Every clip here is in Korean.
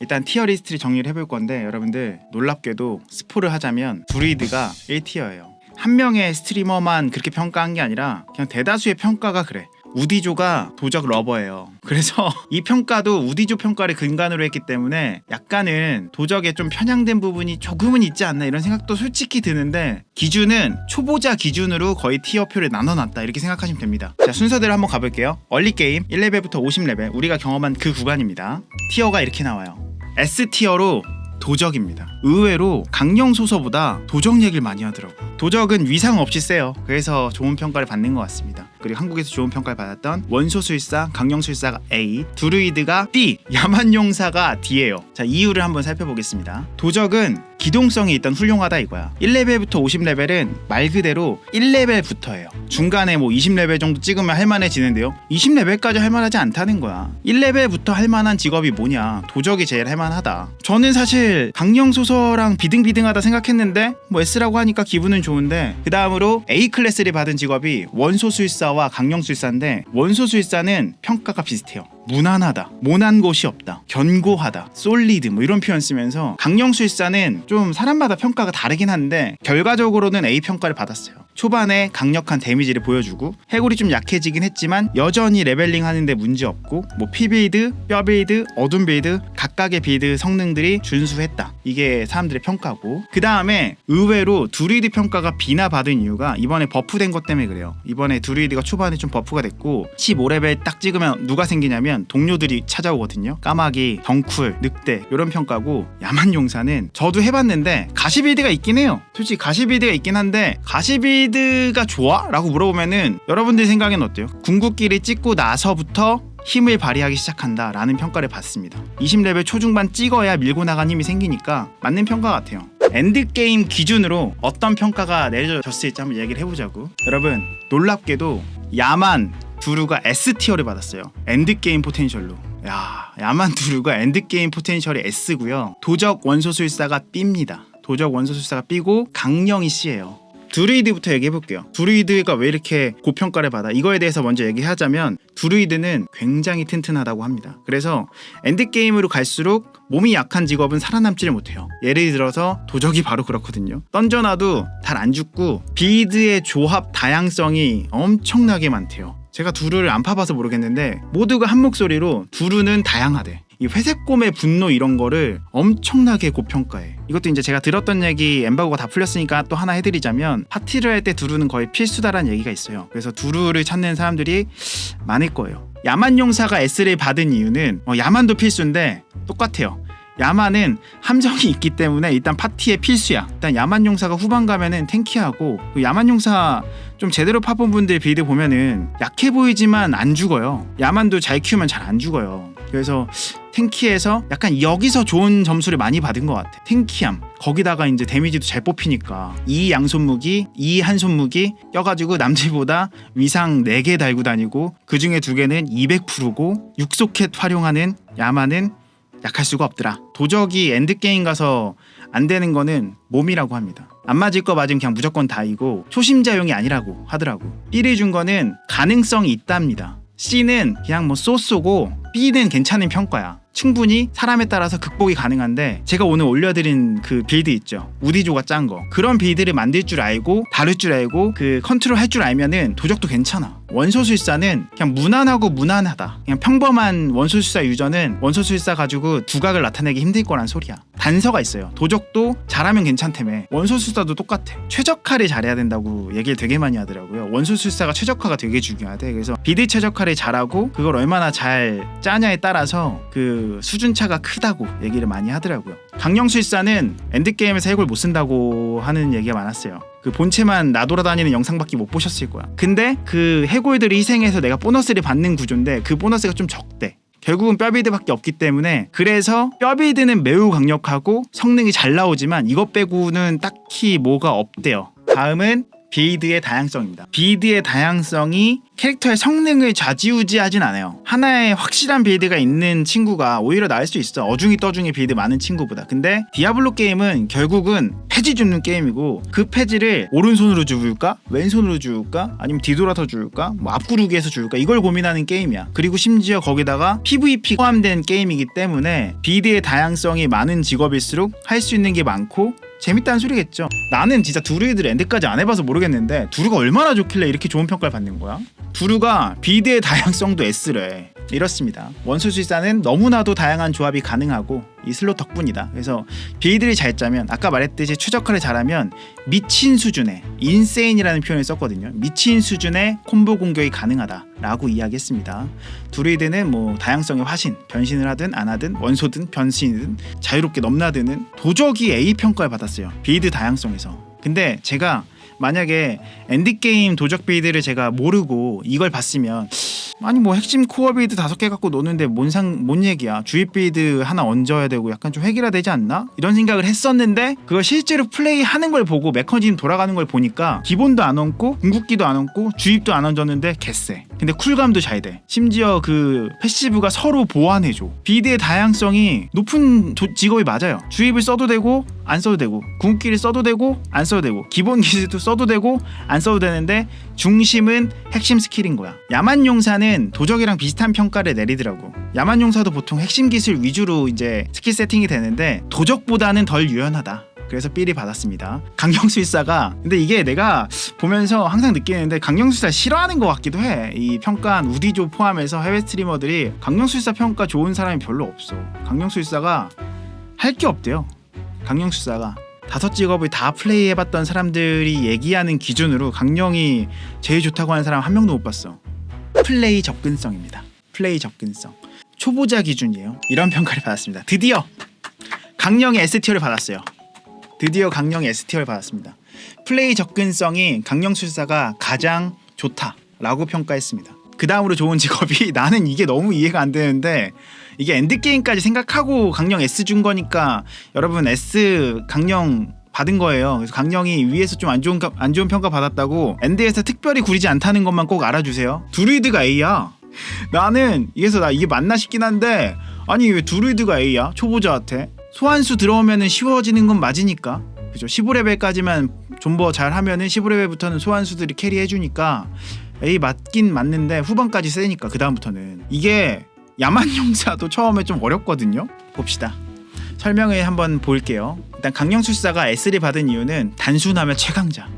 일단 티어 리스트를 정리를 해볼 건데 여러분들 놀랍게도 스포를 하자면 드루이드가 1티어예요. 한 명의 스트리머만 그렇게 평가한 게 아니라 그냥 대다수의 평가가 그래. 우디조가 도적 러버예요. 그래서 이 평가도 우디조 평가를 근간으로 했기 때문에 약간은 도적에 좀 편향된 부분이 조금은 있지 않나 이런 생각도 솔직히 드는데 기준은 초보자 기준으로 거의 티어표를 나눠놨다 이렇게 생각하시면 됩니다. 자 순서대로 한번 가볼게요. 얼리 게임 1레벨부터 50레벨 우리가 경험한 그 구간입니다. 티어가 이렇게 나와요. S 티어로 도적입니다. 의외로 강령 소서보다 도적 얘기를 많이 하더라고. 도적은 위상 없이 세요. 그래서 좋은 평가를 받는 것 같습니다. 그리고 한국에서 좋은 평가를 받았던 원소술사, 강령술사가 A, 두루이드가 D, 야만용사가 D예요. 자 이유를 한번 살펴보겠습니다. 도적은 기동성이 일단 훌륭하다 이거야. 1레벨부터 50레벨은 말 그대로 1레벨부터예요. 중간에 뭐 20레벨 정도 찍으면 할만해지는데요. 20레벨까지 할만하지 않다는 거야. 1레벨부터 할만한 직업이 뭐냐? 도적이 제일 할만하다. 저는 사실 강령 소설랑 비등비등하다 생각했는데 뭐 S라고 하니까 기분은 좋은데 그 다음으로 A 클래스를 받은 직업이 원소술사와 강령술사인데 원소술사는 평가가 비슷해요. 무난하다, 모난 곳이 없다, 견고하다, 솔리드 뭐 이런 표현 쓰면서 강령술사는 좀 사람마다 평가가 다르긴 한데 결과적으로는 A 평가를 받았어요. 초반에 강력한 데미지를 보여주고 해골이 좀 약해지긴 했지만 여전히 레벨링 하는데 문제 없고 뭐 피 빌드, 뼈 빌드, 어둠 빌드 각각의 빌드 성능들이 준수했다. 이게 사람들의 평가고 그 다음에 의외로 두리드 평가가 비나 받은 이유가 이번에 버프된 것 때문에 그래요. 이번에 두리드가 초반에 좀 버프가 됐고 15레벨 딱 찍으면 누가 생기냐면 동료들이 찾아오거든요. 까마귀, 덩쿨, 늑대 이런 평가고 야만 용사는 저도 해봤는데 가시빌드가 있긴 해요. 솔직히 가시빌드가 있긴 한데 가시빌드가 좋아? 라고 물어보면은 여러분들 생각엔 어때요? 궁극기를 찍고 나서부터 힘을 발휘하기 시작한다 라는 평가를 받습니다. 20레벨 초중반 찍어야 밀고 나간 힘이 생기니까 맞는 평가 같아요. 엔드게임 기준으로 어떤 평가가 내려졌을지 한번 얘기를 해보자고. 여러분 놀랍게도 야만 두루가 S티어를 받았어요. 엔드게임 포텐셜로. 야 야만 두루가 엔드게임 포텐셜이 S고요. 도적 원소술사가 B입니다. 도적 원소술사가 B고 강령이 C예요 두루이드부터 얘기해 볼게요. 두루이드가 왜 이렇게 고평가를 받아? 이거에 대해서 먼저 얘기하자면 두루이드는 굉장히 튼튼하다고 합니다. 그래서 엔드게임으로 갈수록 몸이 약한 직업은 살아남지를 못해요. 예를 들어서 도적이 바로 그렇거든요. 던져놔도 잘 안 죽고 빌드의 조합 다양성이 엄청나게 많대요. 제가 두루를 안 파봐서 모르겠는데 모두가 한 목소리로 두루는 다양하대. 이 회색곰의 분노 이런 거를 엄청나게 고평가해. 이것도 이제 제가 들었던 얘기 엠바고가 다 풀렸으니까 또 하나 해드리자면 파티를 할 때 두루는 거의 필수다라는 얘기가 있어요. 그래서 두루를 찾는 사람들이 많을 거예요. 야만 용사가 S를 받은 이유는 어, 야만도 필수인데 똑같아요. 야만은 함정이 있기 때문에 일단 파티의 필수야. 일단 야만 용사가 후반 가면은 탱키하고 그 야만 용사 좀 제대로 파본 분들 빌드 보면은 약해 보이지만 안 죽어요. 야만도 잘 키우면 잘 안 죽어요. 그래서 탱키에서 약간 여기서 좋은 점수를 많이 받은 것 같아. 탱키함. 거기다가 이제 데미지도 잘 뽑히니까 이 양손 무기, 이 한 손 무기 껴가지고 남들보다 위상 4개 달고 다니고 그 중에 두 개는 200%고 육소켓 활용하는 야마는 약할 수가 없더라. 도적이 엔드게임 가서 안 되는 거는 몸이라고 합니다. 안 맞을 거 맞으면 그냥 무조건 다이고 초심자용이 아니라고 하더라고. B를 준 거는 가능성이 있답니다. C는 그냥 뭐 쏘쏘고 B는 괜찮은 평가야. 충분히 사람에 따라서 극복이 가능한데 제가 오늘 올려드린 그 빌드 있죠. 우디조가 짠 거. 그런 빌드를 만들 줄 알고 다룰 줄 알고 그 컨트롤 할 줄 알면은 도적도 괜찮아 원소술사는 그냥 무난하고 무난하다. 그냥 평범한 원소술사 유저는 원소술사 가지고 두각을 나타내기 힘들 거란 소리야. 단서가 있어요. 도적도 잘하면 괜찮다며. 원소술사도 똑같아. 최적화를 잘해야 된다고 얘기를 되게 많이 하더라고요. 원소술사가 최적화가 되게 중요하대. 그래서 비드 최적화를 잘하고 그걸 얼마나 잘 짜냐에 따라서 그 수준 차가 크다고 얘기를 많이 하더라고요. 강령술사는 엔드게임에서 해골 못 쓴다고 하는 얘기가 많았어요. 그 본체만 나돌아다니는 영상밖에 못 보셨을 거야. 근데 그 해골들이 희생해서 내가 보너스를 받는 구조인데 그 보너스가 좀 적대. 결국은 뼈비드밖에 없기 때문에 그래서 뼈비드는 매우 강력하고 성능이 잘 나오지만 이것 빼고는 딱히 뭐가 없대요. 다음은 빌드의 다양성입니다. 빌드의 다양성이 캐릭터의 성능을 좌지우지하진 않아요. 하나의 확실한 빌드가 있는 친구가 오히려 나을 수 있어. 어중이 떠중이 빌드 많은 친구보다. 근데 디아블로 게임은 결국은 패지 줍는 게임이고 그 패지를 오른손으로 주울까? 왼손으로 주울까? 아니면 뒤돌아서 주울까? 뭐 앞구르기에서 주울까? 이걸 고민하는 게임이야. 그리고 심지어 거기다가 PVP 포함된 게임이기 때문에 빌드의 다양성이 많은 직업일수록 할 수 있는 게 많고 재밌다는 소리겠죠. 나는 진짜 두루이드 랜드까지 안 해봐서 모르겠는데 두루가 얼마나 좋길래 이렇게 좋은 평가를 받는 거야? 두루가 비드의 다양성도 S래. 이렇습니다. 원소술사는 너무나도 다양한 조합이 가능하고 이 슬롯 덕분이다. 그래서 빌드를 잘 짜면 아까 말했듯이 추적화를 잘하면 미친 수준의 인세인이라는 표현을 썼거든요. 미친 수준의 콤보 공격이 가능하다라고 이야기했습니다. 두루이드는 뭐 다양성의 화신, 변신을 하든 안 하든 원소든 변신이든 자유롭게 넘나드는 도적이 A 평가를 받았어요. 빌드 다양성에서. 근데 제가 만약에 엔드게임 도적 빌드를 제가 모르고 이걸 봤으면 아니 뭐 핵심 코어 빌드 다섯 개 갖고 노는데 뭔상 뭔 얘기야? 주입 빌드 하나 얹어야 되고 약간 좀 획일화 되지 않나? 이런 생각을 했었는데 그걸 실제로 플레이하는 걸 보고 메커니즘 돌아가는 걸 보니까 기본도 안 얹고 궁극기도 안 얹고 주입도 안 얹었는데 개쎄 근데 쿨감도 잘 돼. 심지어 그 패시브가 서로 보완해줘. 빌드의 다양성이 높은 조- 직업이 맞아요. 주입을 써도 되고 안 써도 되고 궁극기를 써도 되고 안 써도 되고 기본 기술도 써도 되고 안 써도 되는데 중심은 핵심 스킬인 거야. 야만용사는 도적이랑 비슷한 평가를 내리더라고. 야만용사도 보통 핵심 기술 위주로 이제 스킬 세팅이 되는데 도적보다는 덜 유연하다. 그래서 삘이 받았습니다. 강령술사가 근데 이게 내가 보면서 항상 느끼는데 강령술사 싫어하는 것 같기도 해. 이 평가한 우디조 포함해서 해외 스트리머들이 강령술사 평가 좋은 사람이 별로 없어. 강령술사가 할 게 없대요. 강령술사가 다섯 직업을 다 플레이해봤던 사람들이 얘기하는 기준으로 강령이 제일 좋다고 하는 사람 한 명도 못 봤어. 플레이 접근성입니다. 플레이 접근성. 초보자 기준이에요. 이런 평가를 받았습니다. 드디어 강령의 S티어를 받았어요. 드디어 강령의 S티어를 받았습니다. 플레이 접근성이 강령 술사가 가장 좋다라고 평가했습니다. 그 다음으로 좋은 직업이 나는 이게 너무 이해가 안 되는데 이게 엔드게임까지 생각하고 강령 S 준 거니까 여러분 S 강령 받은 거예요. 그래서 강령이 위에서 좀 안 좋은 가- 안 좋은 평가 받았다고 엔드에서 특별히 구리지 않다는 것만 꼭 알아주세요. 두루이드가 A야. 나는 이게서 나 이게 맞나 싶긴 한데 아니 왜 두루이드가 A야? 초보자한테 소환수 들어오면은 쉬워지는 건 맞으니까 그죠? 15레벨까지만 존버 잘 하면은 15레벨부터는 소환수들이 캐리해주니까 A 맞긴 맞는데 후반까지 세니까 그 다음부터는 이게 야만 용사도 처음에 좀 어렵거든요. 봅시다. 설명을 한번 볼게요. 일단 강령술사가 S를 받은 이유는 단순하면 최강자.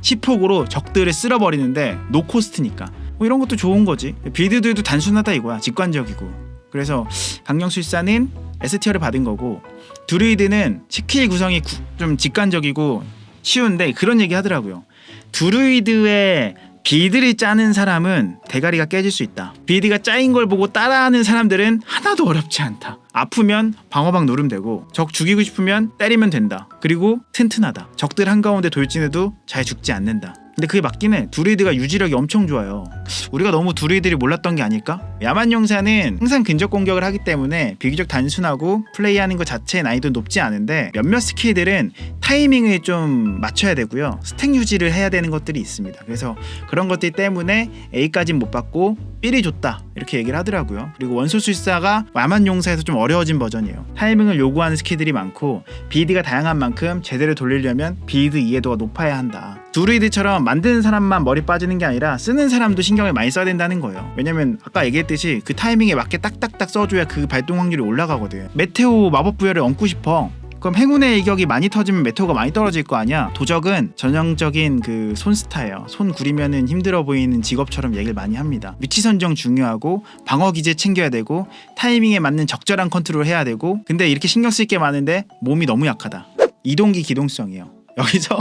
10폭으로 적들을 쓸어버리는데 노코스트니까 뭐 이런 것도 좋은 거지. 빌드들도 단순하다 이거야. 직관적이고. 그래서 강령술사는 S티어를 받은 거고 드루이드는 스킬 구성이 구- 좀 직관적이고 쉬운데 그런 얘기 하더라고요. 드루이드의 빌드를 짜는 사람은 대가리가 깨질 수 있다. 빌드가 짜인 걸 보고 따라하는 사람들은 하나도 어렵지 않다. 아프면 방어막 누르면 되고 적 죽이고 싶으면 때리면 된다. 그리고 튼튼하다. 적들 한가운데 돌진해도 잘 죽지 않는다. 근데 그게 맞긴 해. 두리드가 유지력이 엄청 좋아요. 우리가 너무 두리드를 몰랐던 게 아닐까? 야만 용사는 항상 근접 공격을 하기 때문에 비교적 단순하고 플레이하는 것 자체의 난이도 높지 않은데 몇몇 스킬들은 타이밍을 좀 맞춰야 되고요. 스택 유지를 해야 되는 것들이 있습니다. 그래서 그런 것들 때문에 A까진 못 받고 B를 줬다 이렇게 얘기를 하더라고요. 그리고 원소술사가 야만용사에서 좀 어려워진 버전이에요. 타이밍을 요구하는 스킬들이 많고 빌드가 다양한 만큼 제대로 돌리려면 빌드 이해도가 높아야 한다. 두루이드처럼 만드는 사람만 머리 빠지는 게 아니라 쓰는 사람도 신경을 많이 써야 된다는 거예요. 왜냐면 아까 얘기했듯이 그 타이밍에 맞게 딱딱딱 써줘야 그 발동 확률이 올라가거든. 메테오 마법 부여를 얹고 싶어. 그럼 행운의 일격이 많이 터지면 메테오가 많이 떨어질 거 아니야. 도적은 전형적인 그 손 스타예요. 손 구리면은 힘들어 보이는 직업처럼 얘기를 많이 합니다. 위치 선정 중요하고 방어 기제 챙겨야 되고 타이밍에 맞는 적절한 컨트롤 해야 되고 근데 이렇게 신경 쓸 게 많은데 몸이 너무 약하다. 이동기 기동성이에요. 여기서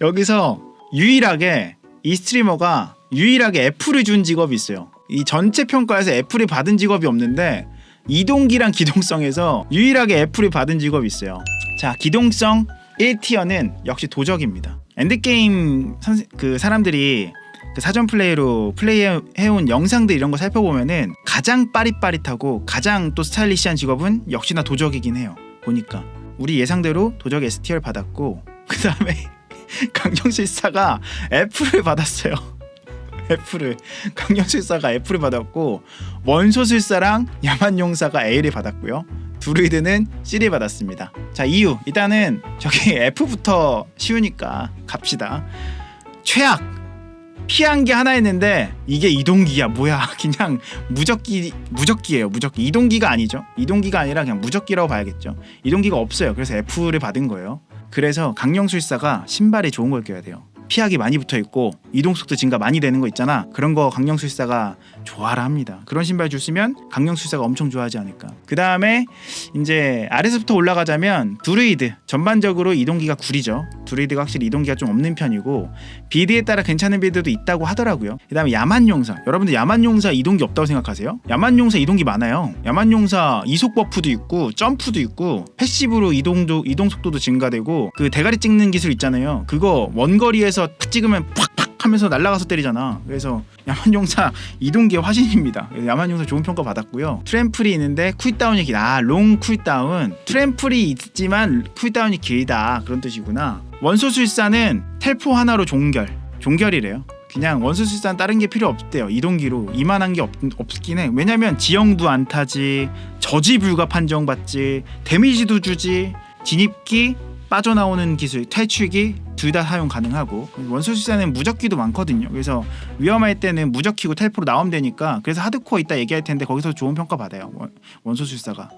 여기서 유일하게 이 스트리머가 유일하게 애플을 준 직업이 있어요. 이 전체 평가에서 애플이 받은 직업이 없는데 이동기랑 기동성에서 유일하게 애플이 받은 직업이 있어요. 자, 기동성 1티어는 역시 도적입니다. 엔드게임 선생, 그 사람들이 그 사전 플레이로 플레이해온 영상들 이런 거 살펴보면은 가장 빠릿빠릿하고 가장 또 스타일리시한 직업은 역시나 도적이긴 해요. 보니까 우리 예상대로 도적 STR 받았고 그 다음에 강령술사가 F를 받았어요. F를 강령술사가 F를 받았고 원소술사랑 야만용사가 A를 받았고요. 드루이드는 C를 받았습니다. 자 이유. 일단은 저기 F부터 쉬우니까 갑시다. 최악. 피한 게 하나 있는데 이게 이동기야. 뭐야. 그냥 무적기 무적기예요. 무적기. 이동기가 아니죠. 이동기가 아니라 그냥 무적기라고 봐야겠죠. 이동기가 없어요. 그래서 F를 받은 거예요. 그래서 강령술사가 신발이 좋은 걸 껴야 돼요 피하기 많이 붙어 있고 이동 속도 증가 많이 되는 거 있잖아. 그런 거 강령술사가 좋아라 합니다 그런 신발 줬으면 강령술사가 엄청 좋아하지 않을까 그 다음에 이제 아래서부터 올라가자면 드루이드 전반적으로 이동기가 구리죠 드루이드가 확실히 이동기가 좀 없는 편이고 비드에 따라 괜찮은 비드도 있다고 하더라고요. 그 다음에 야만용사. 여러분들 야만용사 이동기 없다고 생각하세요? 야만용사 이동기 많아요. 야만용사 이속 버프도 있고 점프도 있고 패시브로 이동도 이동 속도도 증가되고 그 대가리 찍는 기술 있잖아요. 그거 원거리에서 탁 찍으면 팍팍 하면서 날아가서 때리잖아. 그래서 야만용사 이동기의 화신입니다. 야만용사 좋은 평가 받았고요. 트램플이 있는데 쿨다운이 길다. 아, 롱 쿨다운. 트램플이 있지만 쿨다운이 길다. 그런 뜻이구나. 원소술사는 텔포 하나로 종결. 종결이래요. 그냥 원소술사는 다른 게 필요 없대요. 이동기로 이만한 게 없, 없긴 해. 왜냐면 지형도 안 타지, 저지 불가 판정받지, 데미지도 주지, 진입기, 빠져나오는 기술, 탈출기 둘 다 사용 가능하고 원소술사는 무적기도 많거든요. 그래서 위험할 때는 무적키고 텔포로 나오면 되니까 그래서 하드코어 이따 얘기할 텐데 거기서 좋은 평가 받아요. 원, 원소술사가.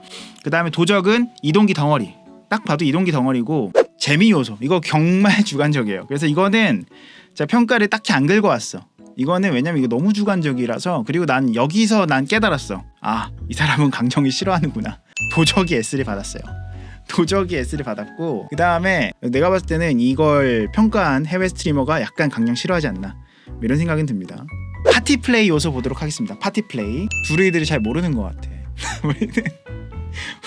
그 다음에 도적은 이동기 덩어리. 딱 봐도 이동기 덩어리고 재미 요소. 이거 정말 주관적이에요. 그래서 이거는 제가 평가를 딱히 안 긁어왔어. 이거는 왜냐면 이거 너무 주관적이라서 그리고 난 여기서 난 깨달았어. 아 이 사람은 강정이 싫어하는구나. 도적이 S를 받았어요. 도적이 S를 받았고 그 다음에 내가 봤을 때는 이걸 평가한 해외 스트리머가 약간 강령 싫어하지 않나 뭐 이런 생각은 듭니다. 파티 플레이 요소 보도록 하겠습니다. 파티 플레이 두루이들이 잘 모르는 것 같아. 우리는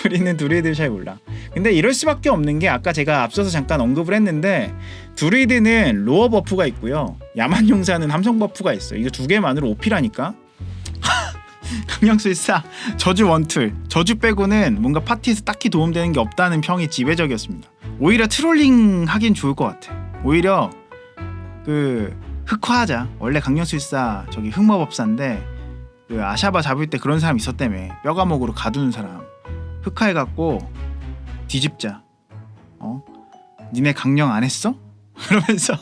우리는 두루이들 잘 몰라. 근데 이럴 수밖에 없는 게 아까 제가 앞서서 잠깐 언급을 했는데 두루이드는 로어 버프가 있고요. 야만 용사는 함성 버프가 있어. 이거 두 개만으로 오피라니까. 강령술사 저주 원툴 저주 빼고는 뭔가 파티에서 딱히 도움되는 게 없다는 평이 지배적이었습니다. 오히려 트롤링 하긴 좋을 것 같아. 오히려 그 흑화하자. 원래 강령술사 저기 흑마법사인데 그 아샤바 잡을 때 그런 사람 있었다며 뼈가목으로 가두는 사람 흑화해갖고 뒤집자. 어? 니네 강령 안 했어? 그러면서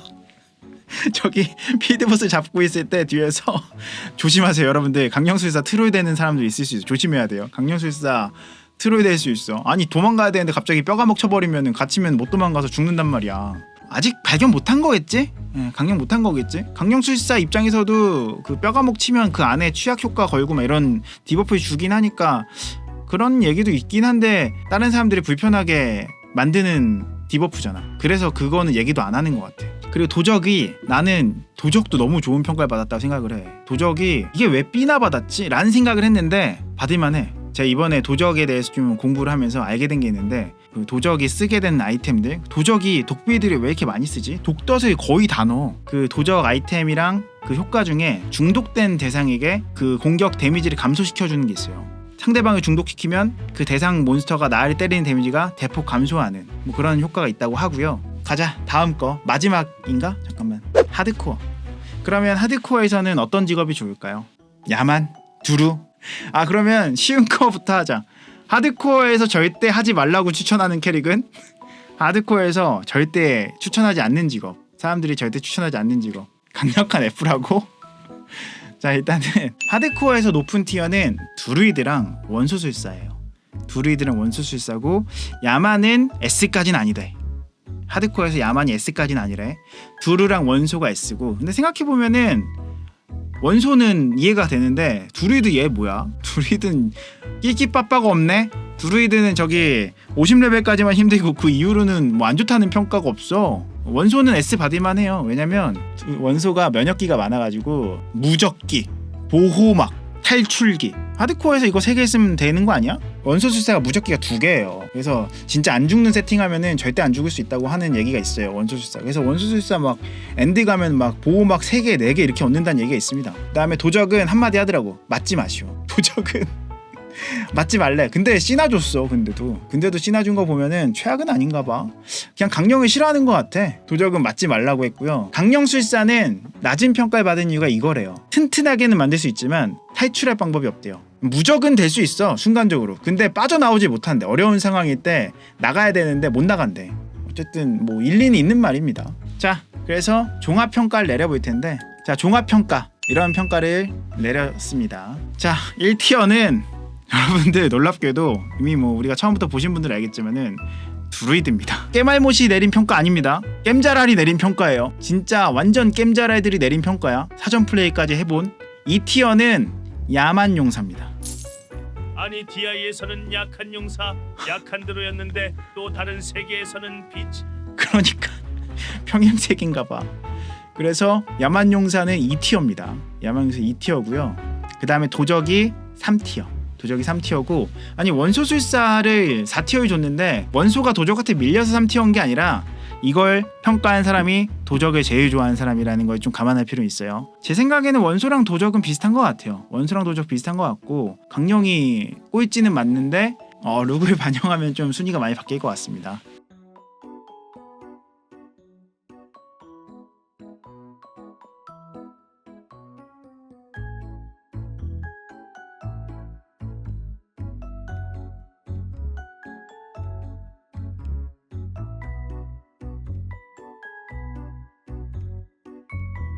저기 피드봇을 잡고 있을 때 뒤에서 조심하세요 여러분들 강령술사 트롤 되는 사람도 있을 수 있어 조심해야 돼요 강령술사 트롤 될 수 있어 아니 도망가야 되는데 갑자기 뼈가 먹쳐버리면 갇히면 못 도망가서 죽는단 말이야 아직 발견 못한 거겠지? 예, 강령 못한 거겠지? 강령술사 입장에서도 그 뼈가목 치면 그 안에 취약 효과 걸고 막 이런 디버프 주긴 하니까 그런 얘기도 있긴 한데 다른 사람들이 불편하게 만드는 디버프잖아. 그래서 그거는 얘기도 안 하는 것 같아. 그리고 도적이 나는 도적도 너무 좋은 평가를 받았다고 생각을 해. 도적이 이게 왜 B나 받았지? 라는 생각을 했는데 받을만 해. 제가 이번에 도적에 대해서 좀 공부를 하면서 알게 된 게 있는데 그 도적이 쓰게 된 아이템들 도적이 독비들이 왜 이렇게 많이 쓰지? 독덫을 거의 다 넣어 그 도적 아이템이랑 그 효과 중에 중독된 대상에게 그 공격 데미지를 감소시켜주는 게 있어요 상대방을 중독시키면 그 대상 몬스터가 나를 때리는 데미지가 대폭 감소하는 뭐 그런 효과가 있다고 하고요 가자. 다음 거. 마지막인가? 잠깐만. 하드코어. 그러면 하드코어에서는 어떤 직업이 좋을까요? 야만? 두루? 아 그러면 쉬운 거부터 하자. 하드코어에서 절대 하지 말라고 추천하는 캐릭은? 하드코어에서 절대 추천하지 않는 직업. 사람들이 절대 추천하지 않는 직업. 강력한 F라고? 자 일단은 하드코어에서 높은 티어는 두루이드랑 원소술사예요. 두루이드랑 원소술사고 야만은 S까지는 아니래 하드코어에서 야만이 S까지는 아니래. 두루랑 원소가 S고. 근데 생각해 보면은 원소는 이해가 되는데 두루이드 얘 뭐야? 두루이드는 끼끼빠빠가 없네? 두루이드는 저기 50레벨까지만 힘들고 그 이후로는 뭐 안 좋다는 평가가 없어. 원소는 S 받을만 해요. 왜냐면 원소가 면역기가 많아가지고 무적기, 보호막, 탈출기 하드코어에서 이거 세 개 있으면 되는 거 아니야? 원소술사가 무적기가 두 개예요 그래서 진짜 안 죽는 세팅하면은 절대 안 죽을 수 있다고 하는 얘기가 있어요 원소술사 그래서 원소술사 막 엔드 가면 막 보호 막 세 개, 네 개 이렇게 얻는다는 얘기가 있습니다 그 다음에 도적은 한마디 하더라고 맞지 마시오 도적은 맞지 말래. 근데 씨나 줬어. 근데도 근데도 씨나 준 거 보면은 최악은 아닌가 봐. 그냥 강령을 싫어하는 것 같아. 도적은 맞지 말라고 했고요. 강령 술사는 낮은 평가를 받은 이유가 이거래요. 튼튼하게는 만들 수 있지만 탈출할 방법이 없대요. 무적은 될 수 있어 순간적으로. 근데 빠져나오지 못한대. 어려운 상황일 때 나가야 되는데 못 나간대. 어쨌든 뭐 일리는 있는 말입니다. 자, 그래서 종합 평가를 내려볼 텐데, 자 종합 평가 이런 평가를 내렸습니다. 자, 1티어는 여러분들 놀랍게도 이미 뭐 우리가 처음부터 보신 분들 알겠지만은 드루이드입니다. 깨말못이 내린 평가 아닙니다. 겜자랄이 내린 평가예요. 진짜 완전 겜자랄들이 내린 평가야. 사전 플레이까지 해본 2티어는 야만 용사입니다. 아니 DI에서는 약한 용사, 약한 드로였는데 또 다른 세계에서는 빛. 그러니까 평행색인가 봐. 그래서 야만 용사는 2티어입니다. 야만 용사 2티어고요. 그 다음에 도적이 3티어. 도적이 3티어고 아니 원소 술사를 4티어에 줬는데 원소가 도적한테 밀려서 3티어인 게 아니라 이걸 평가한 사람이 도적을 제일 좋아하는 사람이라는 걸 좀 감안할 필요 있어요. 제 생각에는 원소랑 도적은 비슷한 것 같아요. 원소랑 도적 비슷한 것 같고 강령이 꼴찌는 맞는데 어, 룩을 반영하면 좀 순위가 많이 바뀔 것 같습니다.